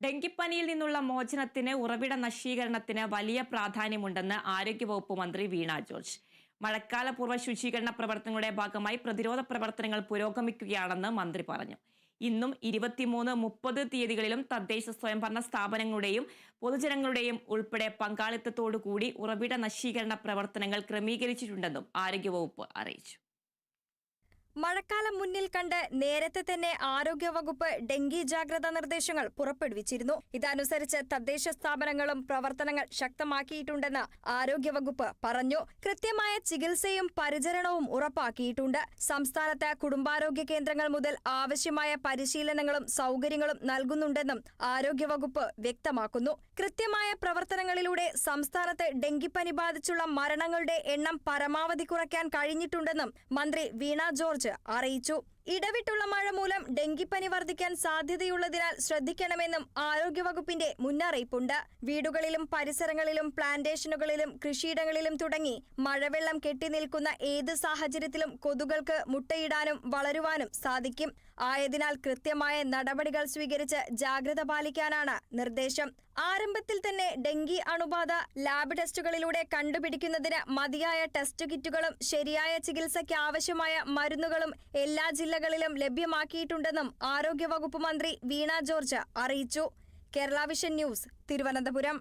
ഡെങ്കിപ്പനിയിൽ നിന്നുള്ള മോചനത്തിന് ഉറവിട നശീകരണത്തിന് വലിയ പ്രാധാന്യമുണ്ടെന്ന് ആരോഗ്യവകുപ്പ് മന്ത്രി വീണ ജോർജ്. മഴക്കാലപൂർവ ശുചീകരണ പ്രവർത്തനങ്ങളുടെ ഭാഗമായി പ്രതിരോധ പ്രവർത്തനങ്ങൾ പുരോഗമിക്കുകയാണെന്ന് മന്ത്രി പറഞ്ഞു. ഇന്നും ഇരുപത്തിമൂന്ന് മുപ്പത് തീയതികളിലും തദ്ദേശ സ്വയംഭരണ സ്ഥാപനങ്ങളുടെയും പൊതുജനങ്ങളുടെയും ഉൾപ്പെടെ പങ്കാളിത്തത്തോടുകൂടി ഉറവിട നശീകരണ പ്രവർത്തനങ്ങൾ ക്രമീകരിച്ചിട്ടുണ്ടെന്നും ആരോഗ്യവകുപ്പ് അറിയിച്ചു. മഴക്കാലം മുന്നിൽ കണ്ട് നേരത്തെ തന്നെ ആരോഗ്യവകുപ്പ് ഡെങ്കി ജാഗ്രതാ നിർദ്ദേശങ്ങൾ പുറപ്പെടുവിച്ചിരുന്നു. ഇതനുസരിച്ച് തദ്ദേശ സ്ഥാപനങ്ങളും പ്രവർത്തനങ്ങൾ ശക്തമാക്കിയിട്ടുണ്ടെന്ന് ആരോഗ്യവകുപ്പ് പറഞ്ഞു. കൃത്യമായ ചികിത്സയും പരിചരണവും ഉറപ്പാക്കിയിട്ടുണ്ട്. സംസ്ഥാനത്ത് കുടുംബാരോഗ്യ കേന്ദ്രങ്ങൾ മുതൽ ആവശ്യമായ പരിശീലനങ്ങളും സൗകര്യങ്ങളും നൽകുന്നുണ്ടെന്നും ആരോഗ്യവകുപ്പ് വ്യക്തമാക്കുന്നു. കൃത്യമായ പ്രവർത്തനങ്ങളിലൂടെ സംസ്ഥാനത്ത് ഡെങ്കിപ്പനി ബാധിച്ചുള്ള മരണങ്ങളുടെ എണ്ണം പരമാവധി കുറയ്ക്കാൻ കഴിഞ്ഞിട്ടുണ്ടെന്നും മന്ത്രി വീണ ജോർജ് അറിയിച്ചു ഇടവിട്ടുള്ള മഴ മൂലം ഡെങ്കിപ്പനി വർദ്ധിക്കാൻ സാധ്യതയുള്ളതിനാൽ ശ്രദ്ധിക്കണമെന്നും ആരോഗ്യവകുപ്പിന്റെ മുന്നറിയിപ്പുണ്ട്. വീടുകളിലും പരിസരങ്ങളിലും പ്ലാന്റേഷനുകളിലും കൃഷിയിടങ്ങളിലും തുടങ്ങി മഴവെള്ളം കെട്ടിനിൽക്കുന്ന ഏത് സാഹചര്യത്തിലും കൊതുകൾക്ക് മുട്ടയിടാനും വളരുവാനും സാധിക്കും. ആയതിനാൽ കൃത്യമായ നടപടികൾ സ്വീകരിച്ച് ജാഗ്രത പാലിക്കാനാണ് നിർദ്ദേശം. ആരംഭത്തിൽ തന്നെ ഡെങ്കി അണുബാധ ലാബ് ടെസ്റ്റുകളിലൂടെ കണ്ടുപിടിക്കുന്നതിന് മതിയായ ടെസ്റ്റ് കിറ്റുകളും ശരിയായ ചികിത്സയ്ക്ക് ആവശ്യമായ മരുന്നുകളും എല്ലാ ജില്ലകളിലും ലഭ്യമാക്കിയിട്ടുണ്ടെന്നും ആരോഗ്യവകുപ്പ് മന്ത്രി വീണ ജോർജ് അറിയിച്ചു. Kerala vision news Thiruvananthapuram.